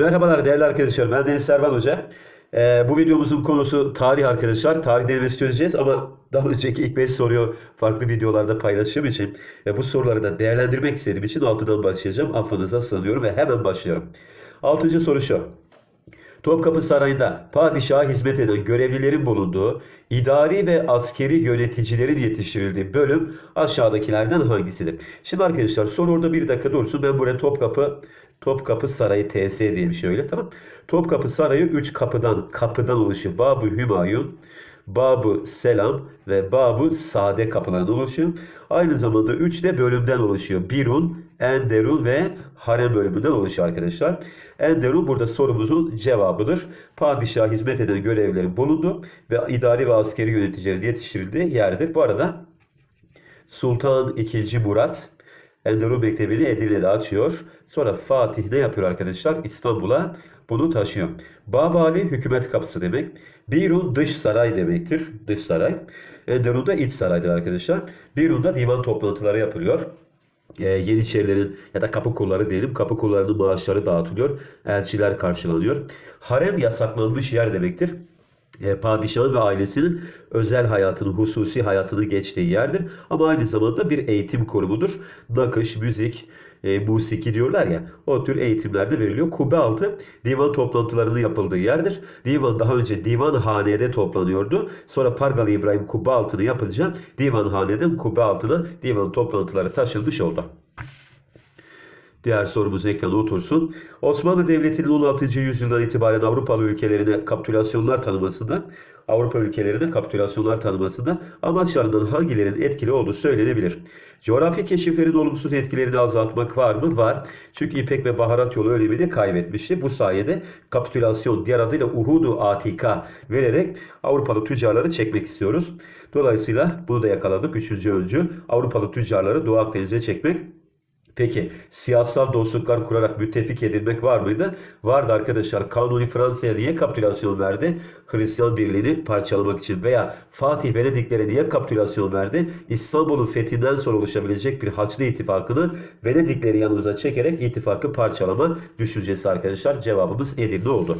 Merhabalar değerli arkadaşlar. Ben Deniz Servan Hoca. Ee, bu videomuzun konusu tarih arkadaşlar. Tarih denemesi çözeceğiz ama daha önceki ilk 5 soruyu farklı videolarda paylaştığım için ve bu soruları da değerlendirmek istediğim için altıdan başlayacağım. Affınıza sığınıyorum ve hemen başlıyorum. Altıncı soru şu. Topkapı Sarayı'nda padişaha hizmet eden görevlilerin bulunduğu idari ve askeri yöneticilerin yetiştirildiği bölüm aşağıdakilerden hangisidir? Şimdi arkadaşlar soru orada bir dakika dursun. Ben buraya Topkapı Topkapı Sarayı TS diyeyim şöyle tamam. Topkapı Sarayı 3 kapıdan kapıdan oluşuyor. Babı Hümayun, Babı Selam ve Babı Sade kapılarından oluşuyor. Aynı zamanda 3 de bölümden oluşuyor. Birun, Enderun ve Harem bölümünden oluşuyor arkadaşlar. Enderun burada sorumuzun cevabıdır. Padişaha hizmet eden görevlilerin bulundu ve idari ve askeri yöneticilerin yetiştirildiği yerdir. Bu arada Sultan II. Murat Enderun Mektebi'ni Edirne'de açıyor. Sonra Fatih ne yapıyor arkadaşlar? İstanbul'a bunu taşıyor. Babali hükümet kapısı demek. Birun dış saray demektir. Dış saray. Enderun da iç saraydır arkadaşlar. Birun'da divan toplantıları yapılıyor. Ee, Yeniçerilerin ya da kapı kulları diyelim kapı kullarının maaşları dağıtılıyor. Elçiler karşılanıyor. Harem yasaklanmış yer demektir e, padişahın ve ailesinin özel hayatını, hususi hayatını geçtiği yerdir. Ama aynı zamanda bir eğitim kurumudur. Nakış, müzik, e, musiki diyorlar ya o tür eğitimlerde veriliyor. Kubbe altı divan toplantılarının yapıldığı yerdir. Divan daha önce divan hanede toplanıyordu. Sonra Pargalı İbrahim kubbe altını yapınca divan haneden kubbe altına divan toplantıları taşınmış oldu. Diğer sorumuz ekrana otursun. Osmanlı Devleti'nin 16. yüzyıldan itibaren Avrupalı ülkelerine kapitülasyonlar tanımasında, Avrupa ülkelerine kapitülasyonlar tanımasında amaçlarından hangilerinin etkili olduğu söylenebilir. Coğrafi keşiflerin olumsuz etkilerini azaltmak var mı? Var. Çünkü İpek ve baharat yolu önemini kaybetmişti. Bu sayede kapitülasyon diğer adıyla Uhudu Atika vererek Avrupalı tüccarları çekmek istiyoruz. Dolayısıyla bunu da yakaladık. Üçüncü öncü Avrupalı tüccarları Doğu Akdeniz'e çekmek Peki siyasal dostluklar kurarak müttefik edilmek var mıydı? Vardı arkadaşlar. Kanuni Fransa'ya niye kapitülasyon verdi? Hristiyan birliğini parçalamak için veya Fatih Venediklere niye kapitülasyon verdi? İstanbul'un fethinden sonra oluşabilecek bir Haçlı ittifakını Venedikleri yanımıza çekerek ittifakı parçalama düşüncesi arkadaşlar. Cevabımız Edirne oldu.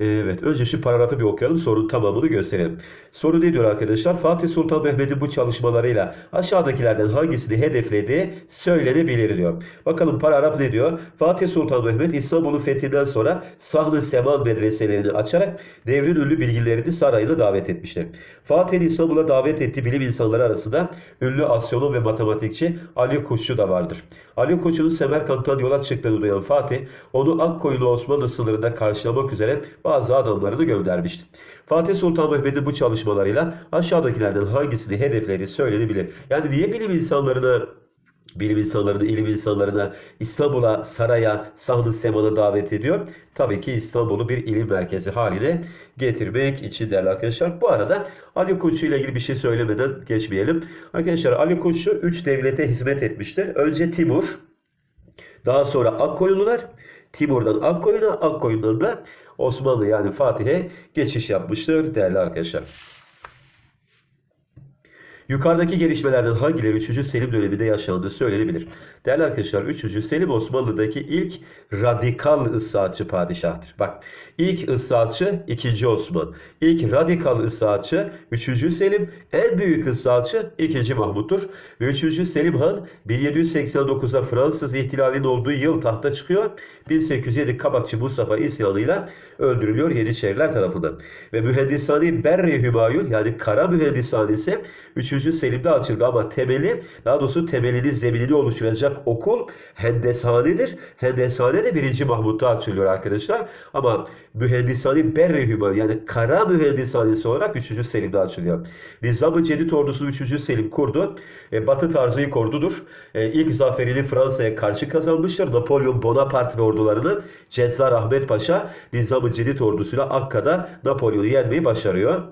Evet, önce şu paragrafı bir okuyalım, sorunun tamamını gösterelim. Soru ne diyor arkadaşlar? Fatih Sultan Mehmet'in bu çalışmalarıyla aşağıdakilerden hangisini hedeflediği söylenebilir diyor. Bakalım paragraf ne diyor? Fatih Sultan Mehmet İstanbul'un fethinden sonra Sahn-ı Seman medreselerini açarak devrin ünlü bilgilerini sarayına davet etmiştir. Fatih'in İstanbul'a davet ettiği bilim insanları arasında ünlü astronom ve matematikçi Ali Kuşçu da vardır. Ali Kuşçu'nun Semerkant'tan yola çıktığını duyan Fatih, onu Akkoyunlu Osmanlı sınırında karşılamak üzere bazı adamlarını göndermişti. Fatih Sultan Mehmet'in bu çalışmalarıyla aşağıdakilerden hangisini hedeflediği söylenebilir. Yani niye bilim insanlarını bilim insanlarını, ilim insanlarına, İstanbul'a, saraya, sahne semana davet ediyor. Tabii ki İstanbul'u bir ilim merkezi haline getirmek için değerli arkadaşlar. Bu arada Ali Kuşçu ile ilgili bir şey söylemeden geçmeyelim. Arkadaşlar Ali Kuşçu 3 devlete hizmet etmiştir. Önce Timur, daha sonra Akkoyunlular, Timur'dan Akkoyun'a, Akkoyun'dan da Osmanlı yani Fatih'e geçiş yapmıştır değerli arkadaşlar. Yukarıdaki gelişmelerden hangileri 3. Selim döneminde yaşandığı söylenebilir. Değerli arkadaşlar 3. Selim Osmanlı'daki ilk radikal ıslahatçı padişahtır. Bak ilk ıslahatçı 2. Osman. İlk radikal ıslahatçı 3. Selim. En büyük ıslahatçı 2. Mahmut'tur. Ve 3. Selim Han 1789'da Fransız ihtilalinin olduğu yıl tahta çıkıyor. 1807 Kabakçı Mustafa isyanıyla öldürülüyor Yeniçeriler tarafından. Ve mühendisani Berri Hümayun yani kara mühendishanesi 3. Selim'de açıldı ama temeli daha doğrusu temelini zeminini oluşturacak okul Hendeshane'dir. Hendeshane de 1. Mahmut'ta açılıyor arkadaşlar. Ama mühendishane Berri Hümayun yani kara mühendishanesi olarak 3. Selim'de açılıyor. Nizam-ı Cedid ordusunu 3. Selim kurdu. E, Batı tarzı ilk ordudur. E, ilk zaferini Fransa'ya karşı kazanmıştır. Napolyon Bonaparte ve ordularını Cezzar Ahmet Paşa Nizam-ı Cedid ordusuyla Akka'da Napolyon'u yenmeyi başarıyor.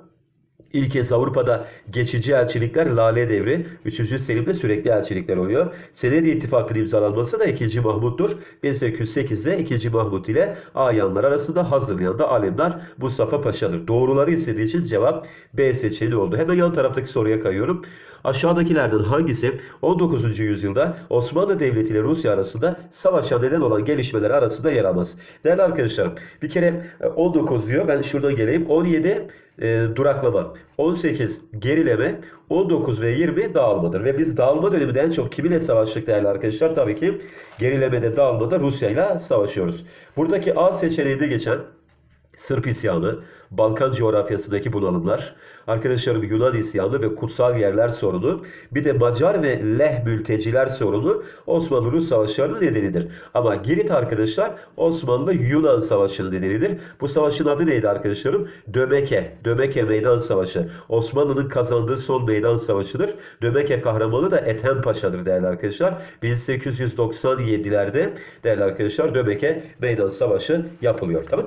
İlk kez Avrupa'da geçici elçilikler Lale Devri, 3. Selim'de sürekli elçilikler oluyor. Senedi İttifakı'nın imzalanması da 2. Mahmut'tur. 1808'de 2. Mahmut ile Ayanlar arasında hazırlayan da alemdar Mustafa Paşa'dır. Doğruları istediği için cevap B seçeneği oldu. Hemen yan taraftaki soruya kayıyorum. Aşağıdakilerden hangisi 19. yüzyılda Osmanlı Devleti ile Rusya arasında savaşa neden olan gelişmeler arasında yer almaz? Değerli arkadaşlarım bir kere e, 19 diyor. Ben şuradan geleyim. 17 e, duraklama, 18 gerileme, 19 ve 20 dağılmadır. Ve biz dağılma döneminde en çok kiminle savaştık değerli arkadaşlar? Tabii ki gerilemede dağılmada Rusya ile savaşıyoruz. Buradaki A seçeneğinde geçen Sırp isyanı, Balkan coğrafyasındaki bunalımlar, arkadaşlarım Yunan isyanı ve kutsal yerler sorunu, bir de Macar ve Leh mülteciler sorunu Osmanlı-Rus savaşlarının nedenidir. Ama Girit arkadaşlar Osmanlı-Yunan savaşının nedenidir. Bu savaşın adı neydi arkadaşlarım? Dömeke, Dömeke Meydan Savaşı. Osmanlı'nın kazandığı son meydan savaşıdır. Dömeke kahramanı da Ethem Paşa'dır değerli arkadaşlar. 1897'lerde değerli arkadaşlar Dömeke Meydan Savaşı yapılıyor. Tamam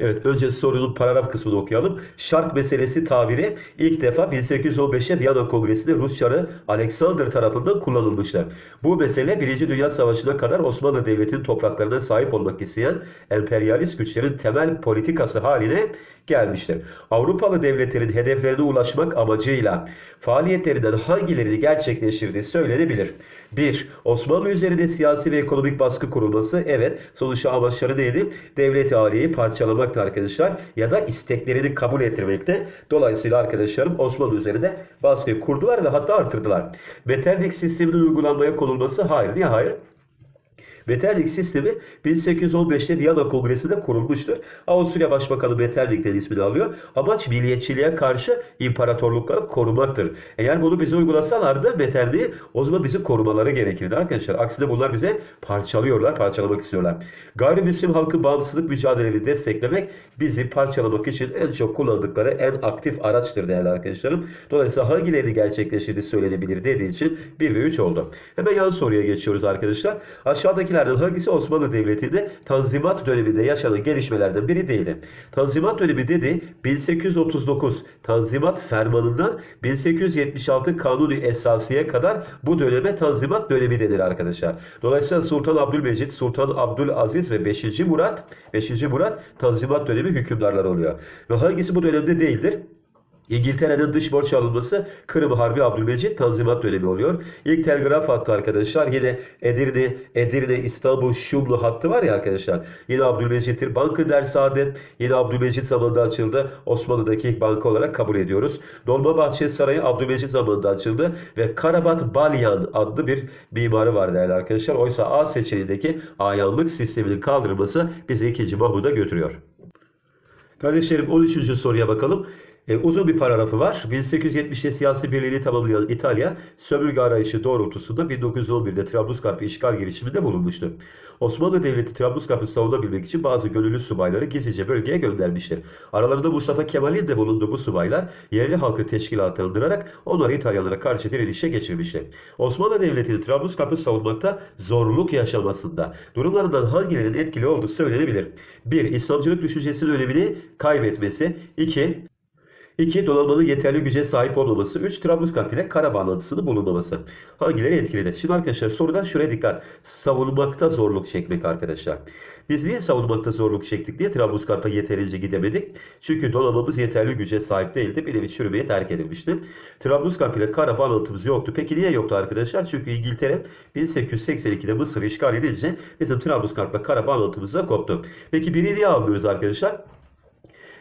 Evet, önce sorunun paragraf kısmını okuyalım. Şark meselesi tabiri ilk defa 1815'e Viyana Kongresi'nde Rus Çarı Alexander tarafından kullanılmıştır. Bu mesele 1. Dünya Savaşı'na kadar Osmanlı Devleti'nin topraklarına sahip olmak isteyen emperyalist güçlerin temel politikası haline gelmiştir. Avrupalı devletlerin hedeflerine ulaşmak amacıyla faaliyetlerinden hangilerini gerçekleştirdiği söylenebilir. 1. Osmanlı üzerinde siyasi ve ekonomik baskı kurulması. Evet, sonuçta amaçları neydi? Devlet aliyeyi parçalamakta arkadaşlar ya da isteklerini kabul ettirmekte. Dolayısıyla arkadaşlarım Osmanlı üzerinde baskı kurdular ve hatta artırdılar. Metternich sisteminin uygulanmaya konulması hayır. Niye hayır? Metternich sistemi 1815'te Viyana Kongresi'nde kurulmuştur. Avusturya Başbakanı Metternich'ten ismini alıyor. Amaç milliyetçiliğe karşı imparatorlukları korumaktır. Eğer bunu bize uygulasalardı Metternich'i o zaman bizi korumaları gerekirdi arkadaşlar. Aksine bunlar bize parçalıyorlar, parçalamak istiyorlar. Gayrimüslim halkın bağımsızlık mücadelelerini desteklemek bizi parçalamak için en çok kullandıkları en aktif araçtır değerli arkadaşlarım. Dolayısıyla hangilerini gerçekleştirdiği söylenebilir dediği için 1 ve 3 oldu. Hemen yan soruya geçiyoruz arkadaşlar. Aşağıdakilerden hangisi Osmanlı Devleti'nde Tanzimat döneminde yaşanan gelişmelerden biri değildi? Tanzimat dönemi dedi 1839 Tanzimat Fermanı'ndan 1876 Kanuni Esasiye kadar bu döneme Tanzimat dönemi denir arkadaşlar. Dolayısıyla Sultan Abdülmecit, Sultan Abdülaziz ve 5. Murat 5. Murat Tanzimat dönemi hükümdarları oluyor. Ve hangisi bu dönemde değildir? İngiltere'nin dış borç alınması Kırım Harbi Abdülmecit Tanzimat dönemi oluyor. İlk telgraf hattı arkadaşlar yine Edirne, Edirne, İstanbul, Şumlu hattı var ya arkadaşlar. Yine Abdülmecit'tir. Bankı Der Saadet yine Abdülmecit zamanında açıldı. Osmanlı'daki ilk banka olarak kabul ediyoruz. Dolmabahçe Sarayı Abdülmecit zamanında açıldı ve Karabat Balyan adlı bir mimarı var değerli arkadaşlar. Oysa A seçeneğindeki ayanlık sisteminin kaldırılması bizi 2. Mahmud'a götürüyor. Kardeşlerim 13. soruya bakalım. E, uzun bir paragrafı var. 1870'te siyasi birliğini tamamlayan İtalya, sömürge arayışı doğrultusunda 1911'de Trablusgarp'ı işgal girişiminde bulunmuştu. Osmanlı Devleti Trablusgarp'ı savunabilmek için bazı gönüllü subayları gizlice bölgeye göndermiştir. Aralarında Mustafa Kemal'in de bulunduğu bu subaylar yerli halkı teşkilatlandırarak onları İtalyanlara karşı direnişe geçirmiştir. Osmanlı Devleti'nin Trablusgarp'ı savunmakta zorluk yaşamasında durumlarından hangilerinin etkili olduğu söylenebilir. 1. İslamcılık düşüncesinin önemini kaybetmesi. 2. 2. Donanmanın yeterli güce sahip olmaması. 3. Trablusgarp ile kara bağlantısının bulunmaması. Hangileri etkilidir? Şimdi arkadaşlar sorudan şuraya dikkat. Savunmakta zorluk çekmek arkadaşlar. Biz niye savunmakta zorluk çektik diye Trablusgarp'a yeterince gidemedik. Çünkü donanmamız yeterli güce sahip değildi. Bir nevi çürümeye terk edilmişti. Trablusgarp ile kara bağlantımız yoktu. Peki niye yoktu arkadaşlar? Çünkü İngiltere 1882'de Mısır'ı işgal edince bizim Trablusgarp'la kara bağlantımız da koptu. Peki biri niye almıyoruz arkadaşlar?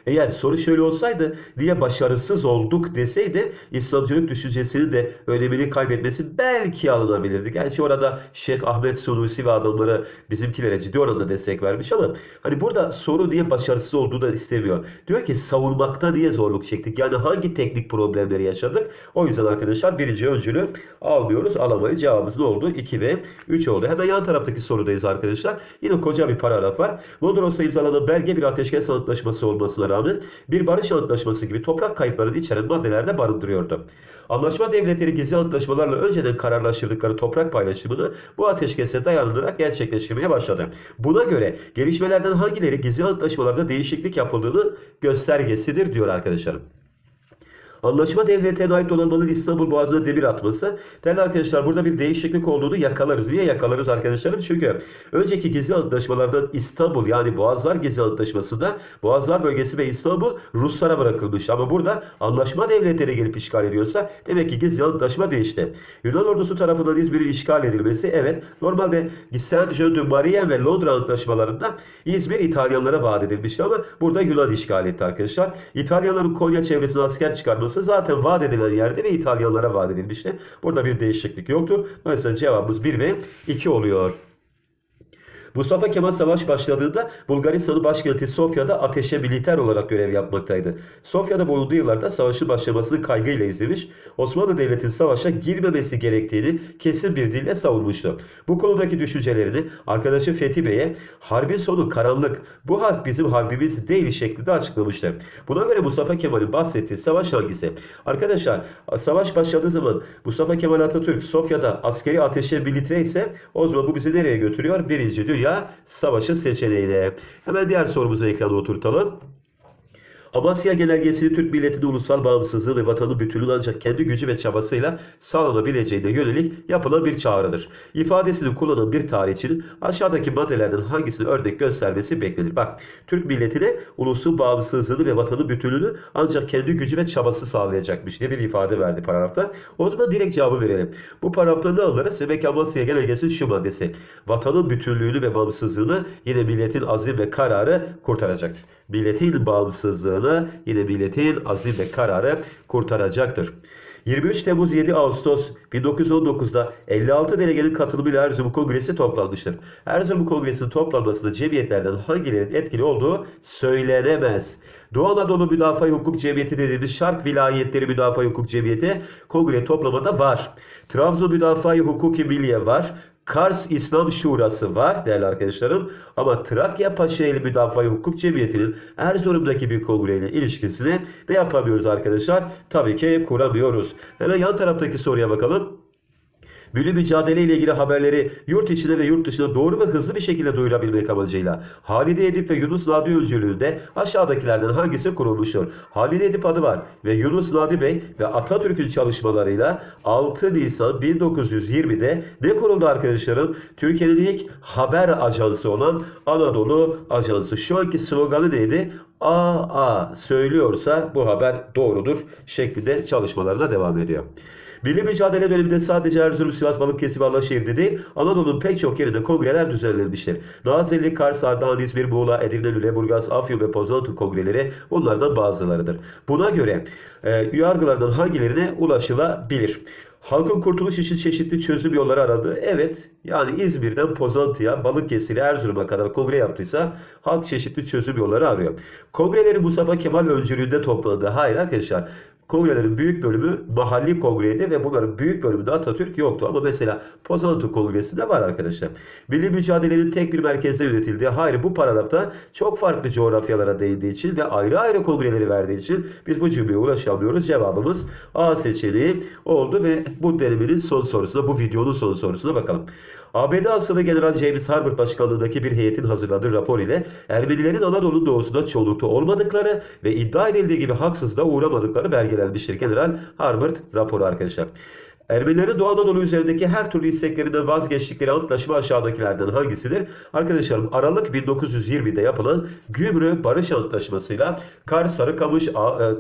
Eğer soru şöyle olsaydı niye başarısız olduk deseydi İslamcılık düşüncesini de önemini kaybetmesi belki alınabilirdi. Gerçi orada Şeyh Ahmet Sunusi ve adamları bizimkilere ciddi oranda destek vermiş ama hani burada soru niye başarısız olduğu da istemiyor. Diyor ki savunmakta niye zorluk çektik? Yani hangi teknik problemleri yaşadık? O yüzden arkadaşlar birinci öncülü almıyoruz. Alamayız. Cevabımız ne oldu? 2 ve 3 oldu. Hemen yan taraftaki sorudayız arkadaşlar. Yine koca bir paragraf var. Mondros'ta imzalanan belge bir ateşkes antlaşması olmasına rağmen rağmen bir barış antlaşması gibi toprak kayıplarını içeren maddeler de barındırıyordu. Anlaşma devletleri gizli antlaşmalarla önceden kararlaştırdıkları toprak paylaşımını bu ateşkese dayanılarak gerçekleştirmeye başladı. Buna göre gelişmelerden hangileri gizli antlaşmalarda değişiklik yapıldığını göstergesidir diyor arkadaşlarım. Anlaşma devletine ait donanmanın İstanbul Boğazı'na demir atması. Değerli arkadaşlar burada bir değişiklik olduğunu yakalarız. Niye yakalarız arkadaşlarım? Çünkü önceki gizli antlaşmalardan İstanbul yani Boğazlar Gizli Antlaşması'nda Boğazlar bölgesi ve İstanbul Ruslara bırakılmış. Ama burada anlaşma devletleri gelip işgal ediyorsa demek ki gizli antlaşma değişti. Yunan ordusu tarafından İzmir'in işgal edilmesi evet normalde Saint-Jean de Marie ve Londra antlaşmalarında İzmir İtalyanlara vaat edilmişti ama burada Yunan işgal etti arkadaşlar. İtalyanların Konya çevresine asker çıkarması zaten vaat edilen yerde ve İtalyanlara vaat edilmişti. Burada bir değişiklik yoktur. Dolayısıyla cevabımız 1 ve 2 oluyor. Mustafa Kemal Savaş başladığında Bulgaristan'ın başkenti Sofya'da ateşe militer olarak görev yapmaktaydı. Sofya'da bulunduğu yıllarda savaşın başlamasını kaygıyla izlemiş, Osmanlı Devleti'nin savaşa girmemesi gerektiğini kesin bir dille savunmuştu. Bu konudaki düşüncelerini arkadaşı Fethi Bey'e harbin sonu karanlık, bu harp bizim harbimiz değil şeklinde açıklamıştı. Buna göre Mustafa Kemal'in bahsettiği savaş hangisi? Arkadaşlar savaş başladığı zaman Mustafa Kemal Atatürk Sofya'da askeri ateşe militer ise o zaman bu bizi nereye götürüyor? Birinci Dünya Savaşı seçeneğine. Hemen diğer sorumuzu ekrana oturtalım. Amasya Genelgesi'nin Türk milletinin ulusal bağımsızlığı ve vatanın bütünlüğü ancak kendi gücü ve çabasıyla sağlanabileceğine yönelik yapılan bir çağrıdır. İfadesini kullanan bir tarihçinin aşağıdaki maddelerden hangisini örnek göstermesi beklenir. Bak, Türk milletine ulusun bağımsızlığını ve vatanın bütünlüğünü ancak kendi gücü ve çabası sağlayacakmış diye bir ifade verdi paragrafta. O zaman direkt cevabı verelim. Bu paragrafta ne alırız? Demek Amasya Genelgesi'nin şu maddesi. Vatanın bütünlüğünü ve bağımsızlığını yine milletin azim ve kararı kurtaracaktır. Milletin bağımsızlığını yine milletin azim ve kararı kurtaracaktır. 23 Temmuz 7 Ağustos 1919'da 56 delegenin katılımıyla Erzurum Kongresi toplanmıştır. Erzurum Kongresi'nin toplanmasında cemiyetlerden hangilerinin etkili olduğu söylenemez. Doğu Anadolu Müdafaa Hukuk Cemiyeti dediğimiz Şark Vilayetleri Müdafaa Hukuk Cemiyeti kongre toplamada var. Trabzon Müdafaa Hukuki Milliye var. Kars İslam Şurası var değerli arkadaşlarım. Ama Trakya Paşaeli Müdafaa Hukuk Cemiyeti'nin Erzurum'daki bir kongreyle ilişkisini ne yapamıyoruz arkadaşlar? Tabii ki kuramıyoruz. Hemen yan taraftaki soruya bakalım. Milli mücadele ile ilgili haberleri yurt içine ve yurt dışına doğru ve hızlı bir şekilde duyurabilmek amacıyla Halide Edip ve Yunus Nadi öncülüğünde aşağıdakilerden hangisi kurulmuştur? Halide Edip adı var ve Yunus Nadi Bey ve Atatürk'ün çalışmalarıyla 6 Nisan 1920'de ne kuruldu arkadaşlarım? Türkiye'nin ilk haber ajansı olan Anadolu Ajansı. Şu anki sloganı neydi? AA söylüyorsa bu haber doğrudur şeklinde çalışmalarına devam ediyor. Milli mücadele döneminde sadece Erzurum, Sivas, Balıkesir ve Alaşehir'de değil, Anadolu'nun pek çok yerinde kongreler düzenlenmiştir. Nazilli, Kars, Ardahan, İzmir, Muğla, Edirne, Lüleburgaz, Afyon ve Pozantı kongreleri bunlardan bazılarıdır. Buna göre e, yargılardan hangilerine ulaşılabilir? Halkın kurtuluş için çeşitli çözüm yolları aradı. Evet yani İzmir'den Pozantı'ya, Balıkesir'e, Erzurum'a kadar kongre yaptıysa halk çeşitli çözüm yolları arıyor. Kongreleri Mustafa Kemal öncülüğünde toplandı. Hayır arkadaşlar kongrelerin büyük bölümü mahalli kongreydi ve bunların büyük bölümünde Atatürk yoktu. Ama mesela Pozantı Kongresi de var arkadaşlar. Milli mücadelenin tek bir merkezde yönetildiği hayır bu paragrafta çok farklı coğrafyalara değindiği için ve ayrı ayrı kongreleri verdiği için biz bu cümleye ulaşamıyoruz. Cevabımız A seçeneği oldu ve bu denemenin son sorusuna, bu videonun son sorusuna bakalım. ABD asıllı General James Harbert başkanlığındaki bir heyetin hazırladığı rapor ile Ermenilerin Anadolu doğusunda çoğunlukta olmadıkları ve iddia edildiği gibi haksızlığa uğramadıkları belgelenmiştir. General Harbert raporu arkadaşlar. Ermenilerin Doğu Anadolu üzerindeki her türlü isteklerinden vazgeçtikleri antlaşma aşağıdakilerden hangisidir? Arkadaşlarım Aralık 1920'de yapılan Gümrü Barış Antlaşması'yla Kars, Sarıkamış, e,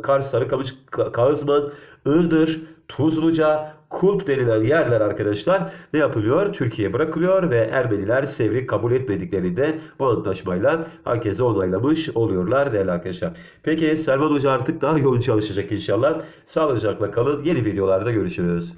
Kars, Sarıkamış, Ka- Kağızman, Iğdır, Tuzluca, Kulp denilen yerler arkadaşlar ne yapılıyor? Türkiye'ye bırakılıyor ve Ermeniler Sevr'i kabul etmediklerinde bu antlaşmayla herkese onaylamış oluyorlar değerli arkadaşlar. Peki Selman Hoca artık daha yoğun çalışacak inşallah. Sağlıcakla kalın. Yeni videolarda görüşürüz.